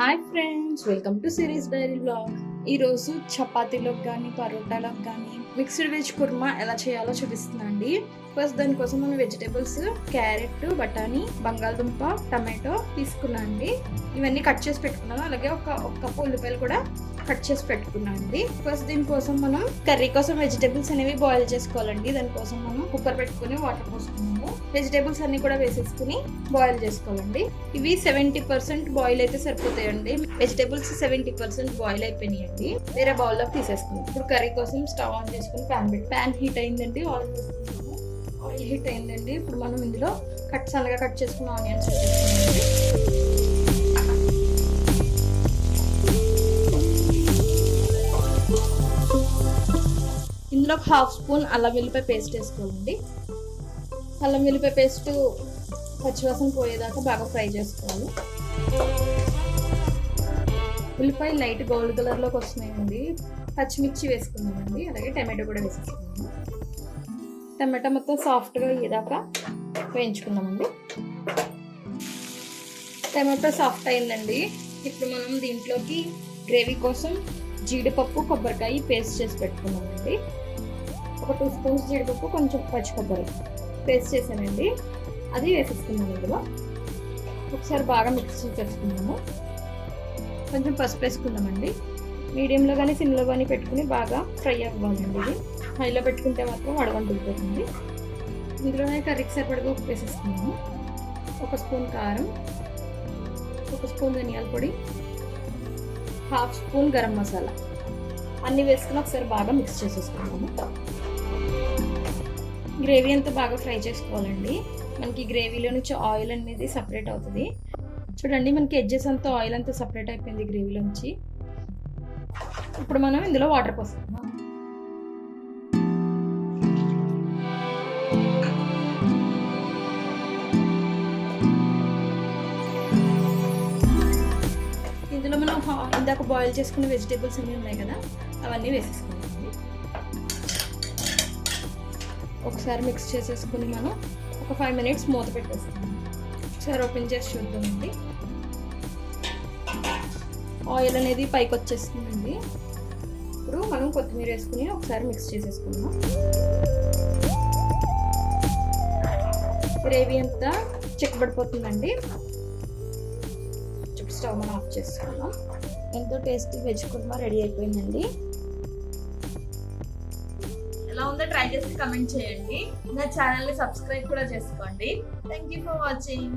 Hi friends welcome to Siri's diary blog ఈరోజు చపాతీలోకి కానీ పరోటాలకు కానీ మిక్స్డ్ వెజ్ కుర్మా ఎలా చేయాలో చూపిస్తున్నా అండి ఫస్ట్ దానికోసం మనం వెజిటేబుల్స్ క్యారెట్ బఠానీ బంగాళదుంప టమాటో తీసుకున్నా అండి ఇవన్నీ కట్ చేసి పెట్టుకున్నాను. అలాగే ఒక ఒక కప్పు ఉల్లిపాయలు కూడా కట్ చేసి పెట్టుకున్నామండి ఫస్ట్ దీనికోసం మనం కర్రీ కోసం వెజిటేబుల్స్ అనేవి బాయిల్ చేసుకోవాలండి. దానికోసం మనం కుక్కర్ పెట్టుకుని వాటర్ పోసుకున్నాము. వెజిటేబుల్స్ అన్ని కూడా వేసేసుకుని బాయిల్ చేసుకోవాలండి. ఇవి సెవెంటీ పర్సెంట్ బాయిల్ అయితే సరిపోతాయండి. వెజిటేబుల్స్ సెవెంటీ పర్సెంట్ బాయిల్ అయిపోయినాయండి. వేరే బౌల్లోకి తీసేసుకుందాం. ఇప్పుడు కర్రీ కోసం స్టవ్ ఆన్ చేసుకుని ప్యాన్ పెట్టి ప్యాన్ హీట్ అయిందండి. ఆయిల్ వేసుకున్నాము ఆయిల్ హీట్ అయిందండి. ఇప్పుడు మనం ఇందులో కట్ సన్నగా కట్ చేసుకున్న ఆనియన్స్ వేసేసుకున్నామండి ఇందులో ఒక హాఫ్ స్పూన్ అల్లం వెల్లిపాయ పేస్ట్ వేసుకోండి అల్లం వెల్లిపాయ పేస్ట్ పచ్చివాసన పోయేదాకా బాగా ఫ్రై చేసుకోవాలి. ఉల్లిపాయ లైట్ గోల్డ్ కలర్లోకి వస్తున్నాయండి. పచ్చిమిర్చి వేసుకుందామండి. అలాగే టమాటో కూడా వేసేసుకుందాము టమాటా మొత్తం సాఫ్ట్గా అయ్యేదాకా వేయించుకుందామండి. టమాటో సాఫ్ట్ అయిందండి. ఇప్పుడు మనం దీంట్లోకి గ్రేవీ కోసం జీడిపప్పు కొబ్బరికాయ పేస్ట్ చేసి పెట్టుకున్నామండి ఒక టూ స్పూన్స్ జీడిపప్పు కొంచెం పచ్చి కొబ్బరి పేస్ట్ చేశానండి. అది వేసేసుకున్నాను ఇందులో. ఒకసారి బాగా మిక్స్ చేసేసుకున్నాము కొంచెం పసుపు వేసుకుందామండి. మీడియంలో కానీ సిమ్లో కానీ పెట్టుకుని బాగా ఫ్రై అవ్వాలండి ఇది. హైలో పెట్టుకుంటే మాత్రం వడగంటుకుపోతుంది ఇందులోనే కర్రీకి సరిపడగా ఉప్పు వేసేసుకున్నాము ఒక స్పూన్ కారం ఒక స్పూన్ ధనియాల పొడి హాఫ్ స్పూన్ గరం మసాలా. అన్నీ వేసుకుని ఒకసారి బాగా మిక్స్ చేసేసుకున్నాము గ్రేవీ అంతా బాగా ఫ్రై చేసుకోవాలండి. మనకి గ్రేవీలో నుంచి ఆయిల్ అనేది సపరేట్ అవుతుంది. చూడండి మనకి ఎడ్జెస్ అంతా ఆయిల్ అంతా సపరేట్ అయిపోయింది గ్రేవీలోంచి ఇప్పుడు మనం ఇందులో వాటర్ పోస్తాము ఇందాక బాయిల్ చేసుకున్న వెజిటేబుల్స్ అన్నీ ఉన్నాయి కదా అవన్నీ వేసేసుకుందాం ఒకసారి మిక్స్ చేసేసుకుని మనం ఒక ఫైవ్ మినిట్స్ మూత పెట్టేస్తాం. ఒకసారి ఓపెన్ చేసి చూద్దామండి. ఆయిల్ అనేది పైకి వచ్చేస్తుందండి. ఇప్పుడు మనం కొత్తిమీర వేసుకుని ఒకసారి మిక్స్ చేసేసుకుందాం. గ్రేవీ అంతా చిక్కబడిపోతుందండి. స్టవ్ మనం ఆఫ్ చేసుకుందాం ఎంతో టేస్టీ వెజ్ కుర్మా రెడీ అయిపోయిందండి. ఎలా ఉందో ట్రై చేసి కమెంట్ చేయండి. నా ఛానల్ని సబ్స్క్రైబ్ కూడా చేసుకోండి. Thank you for watching